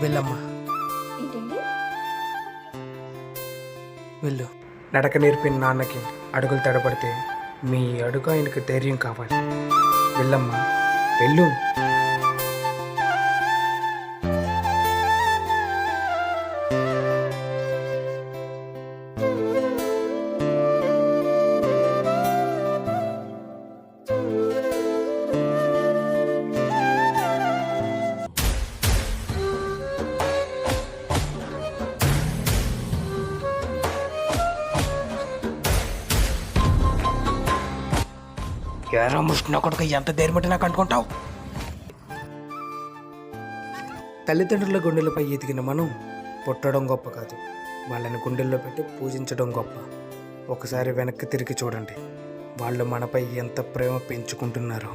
వెళ్ళమ్మా. వెళ్ళు. నడక నేర్పిన నాన్నకి అడుగులు తడబడితే మీ అడుగు ఆయనకు ధైర్యం కావాలి. వెళ్ళమ్మా. వెళ్ళు. ఎరా ముష్టిన కొడుకు ఎంత ధైర్యం నాకు అంటుకుంటావు తల్లిదండ్రుల గుండెలపై ఎదిగిన మనం పుట్టడం గొప్ప కాదు. వాళ్ళని గుండెల్లో పెట్టి పూజించడం గొప్ప. ఒకసారి వెనక్కి తిరిగి చూడండి. వాళ్ళు మనపై ఎంత ప్రేమ పెంచుకుంటున్నారో.